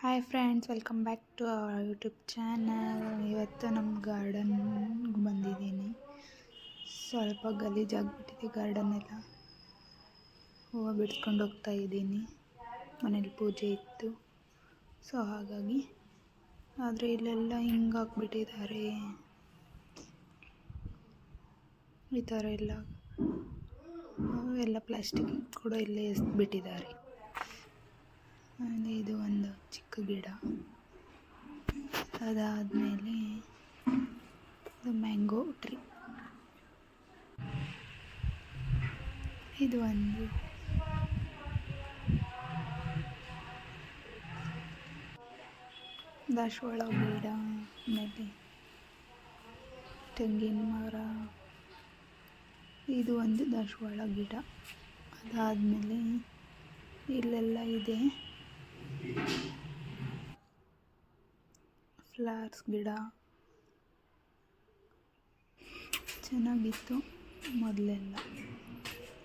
Hi friends welcome back to our YouTube channel ಇವತ್ತು ನಮ್ಮ ಗಾರ್ಡನ್ಗೆ ಬಂದಿದ್ದೀನಿ. ಸ್ವಲ್ಪ ಗಲೀಜಾಗ್ಬಿಟ್ಟಿದೆ ಗಾರ್ಡನ್ ಎಲ್ಲ. ಹೂವು ಬಿಡ್ಸ್ಕೊಂಡು ಹೋಗ್ತಾ ಇದ್ದೀನಿ. ಮನೇಲಿ ಪೂಜೆ ಇತ್ತು. ಸೊ ಹಾಗಾಗಿ, ಆದರೆ ಇಲ್ಲೆಲ್ಲ ಹಿಂಗೆ ಹಾಕ್ಬಿಟ್ಟಿದ್ದಾರೆ ಈ ಥರ ಎಲ್ಲ. ಎಲ್ಲ ಪ್ಲಾಸ್ಟಿಕ್ ಕೂಡ ಇಲ್ಲೇ ಎಸ್ಬಿಟ್ಟಿದ್ದಾರೆ. ಆಮೇಲೆ ಇದು ಒಂದು ಚಿಕ್ಕ ಗಿಡ. ಅದಾದಮೇಲೆ ಇದು ಮ್ಯಾಂಗೋ ಟ್ರೀ. ಇದು ಒಂದು. ದಾಸವಾಳ ಗಿಡ ಆಮೇಲೆ ತೆಂಗಿನ ಮರ. ಇದು ಒಂದು ದಾಸವಾಳ ಗಿಡ. ಅದಾದಮೇಲೆ ಇಲ್ಲೆಲ್ಲ ಇದೆ. ಫ್ಲವರ್ಸ್ ಗಿಡ. ಚೆನ್ನಾಗಿತ್ತು ಮೊದಲೆಲ್ಲ.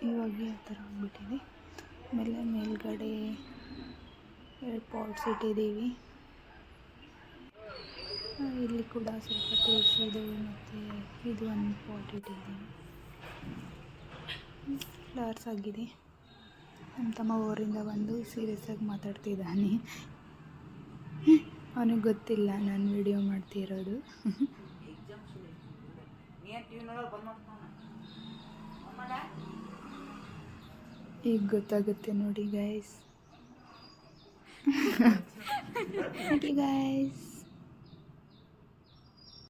ಇವಾಗ ಆ ಥರ ಆಗಿಬಿಟ್ಟಿದೆ. ಆಮೇಲೆ ಮೇಲ್ಗಡೆ ಎರಡು ಪಾಟ್ಸ್ ಇಟ್ಟಿದ್ದೀವಿ. ಇಲ್ಲಿ ಕೂಡ ಸ್ವಲ್ಪ ತುಳಸಿದು ಮತ್ತು ಇದು ಒಂದು ಪಾಟ್ ಇಟ್ಟಿದ್ದೀವಿ. ಫ್ಲವರ್ಸ್ ಆಗಿದೆ. ನಮ್ಮ ತಮ್ಮ ಊರಿಂದ ಬಂದು ಸೀರಿಯಸ್ ಆಗಿ ಮಾತಾಡ್ತಿದ್ದಾನೆ. ಅವನಿಗೆ ಗೊತ್ತಿಲ್ಲ ನಾನು ವಿಡಿಯೋ ಮಾಡ್ತಿರೋದು. ಈಗ ಗೊತ್ತಾಗುತ್ತೆ ನೋಡಿ ಗಾಯ್ಸ್ ಗಾಯ್ಸ್